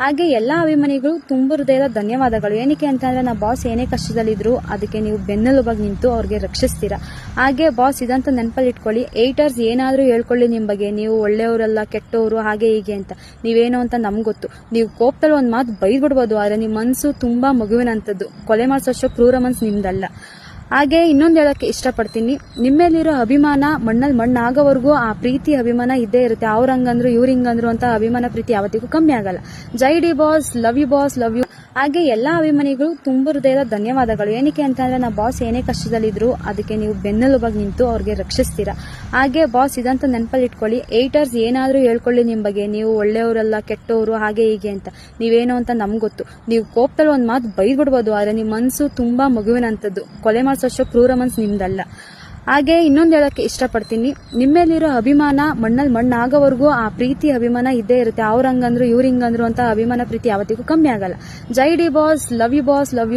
ಹಾಗೆ ಎಲ್ಲ ಅಭಿಮಾನಿಗಳು ತುಂಬ ಹೃದಯದ ಧನ್ಯವಾದಗಳು. ಏನಕ್ಕೆ ಅಂತಂದ್ರೆ ನಾ ಬಾಸ್ ಏನೇ ಕಷ್ಟದಲ್ಲಿದ್ರು ಅದಕ್ಕೆ ನೀವು ಬೆನ್ನೆಲುಬಾಗಿ ನಿಂತು ಅವ್ರಿಗೆ ರಕ್ಷಿಸ್ತೀರಾ? ಹಾಗೆ ಬಾಸ್ ಇದಂತ ನೆನಪಲ್ಲಿ ಇಟ್ಕೊಳ್ಳಿ ಏಟರ್ಸ್ ಏನಾದರೂ ಹೇಳ್ಕೊಳ್ಳಿ ನಿಮ್ಮ ಬಗ್ಗೆ. ನೀವು ಒಳ್ಳೆಯವರಲ್ಲ, ಕೆಟ್ಟವರು, ಹಾಗೆ ಹೀಗೆ ಅಂತ. ನೀವೇನು ಅಂತ ನಮ್ಗೆ ಗೊತ್ತು. ನೀವು ಕೋಪದಲ್ಲಿ ಒಂದು ಮಾತು ಬೈದ್ಬಿಡ್ಬೋದು, ಆದರೆ ನಿಮ್ಮ ಮನಸ್ಸು ತುಂಬಾ ಮಗುವಿನಂಥದ್ದು ಕೊಲೆ ಮಾಡಿಸೋಷ್ಟು ಕ್ರೂರ ಮನ್ಸು ನಿಮ್ದಲ್ಲ. ಹಾಗೆ ಇನ್ನೊಂದು ಹೇಳಕ್ಕೆ ಇಷ್ಟಪಡ್ತೀನಿ. ನಿಮ್ಮೇಲಿರೋ ಅಭಿಮಾನ ಮಣ್ಣಲ್ಲಿ ಮಣ್ಣಾಗೋವರೆಗೂ ಆ ಪ್ರೀತಿ ಅಭಿಮಾನ ಇದ್ದೇ ಇರುತ್ತೆ. ಅವ್ರ ಹಂಗಂದ್ರು, ಇವ್ರ ಹಿಂಗಂದ್ರು ಅಂತ ಅಭಿಮಾನ ಪ್ರೀತಿ ಯಾವತ್ತಿಗೂ ಕಮ್ಮಿ ಆಗಲ್ಲ. ಜೈ D boss, love you boss, love you. ಹಾಗೆ ಎಲ್ಲ ಅಭಿಮಾನಿಗಳು ತುಂಬ ಹೃದಯದ ಧನ್ಯವಾದಗಳು. ಏನಕ್ಕೆ ಅಂತಂದ್ರೆ ನಾವು ಬಾಸ್ ಏನೇ ಕಷ್ಟದಲ್ಲಿದ್ರು ಅದಕ್ಕೆ ನೀವು ಬೆನ್ನೆಲುಬಾಗಿ ನಿಂತು ಅವ್ರಿಗೆ ರಕ್ಷಿಸ್ತೀರಾ. ಹಾಗೆ ಬಾಸ್ ಇದಂತ ನೆನಪಲ್ಲಿ ಇಟ್ಕೊಳ್ಳಿ ಏಟರ್ಸ್ ಏನಾದರೂ ಹೇಳ್ಕೊಳ್ಳಿ ನಿಮ್ಮ ಬಗ್ಗೆ, ನೀವು ಒಳ್ಳೆಯವರಲ್ಲ, ಕೆಟ್ಟವರು, ಹಾಗೆ ಹೀಗೆ ಅಂತ. ನೀವೇನು ಅಂತ ನಮ್ಗೆ ಗೊತ್ತು. ನೀವು ಕೋಪದಲ್ಲಿ ಒಂದು ಮಾತು ಬೈದ್ಬಿಡ್ಬೋದು, ಆದರೆ ನಿಮ್ಮ ಮನಸ್ಸು ತುಂಬಾ ಮಗುವಿನಂಥದ್ದು ಕೊಲೆ ಮಾಡಿಸೋಷ್ಟು ಕ್ರೂರ ಮನ್ಸು ನಿಮ್ದಲ್ಲ. ಹಾಗೆ ಇನ್ನೊಂದು ಹೇಳಕ್ಕೆ ಇಷ್ಟಪಡ್ತೀನಿ. ನಿಮ್ಮೇಲಿರೋ ಅಭಿಮಾನ ಮಣ್ಣಲ್ಲಿ ಮಣ್ಣಾಗೋವರೆಗೂ ಆ ಪ್ರೀತಿ, ಅಭಿಮಾನ ಇದ್ದೇ ಇರುತ್ತೆ. ಅವ್ರ ಹಂಗಂದ್ರು, ಇವ್ರ ಹಿಂಗಂದ್ರು ಅಂತ ಅಭಿಮಾನ ಪ್ರೀತಿ ಯಾವತ್ತಿಗೂ ಕಮ್ಮಿ ಆಗಲ್ಲ. ಜೈ D boss, love you boss, love you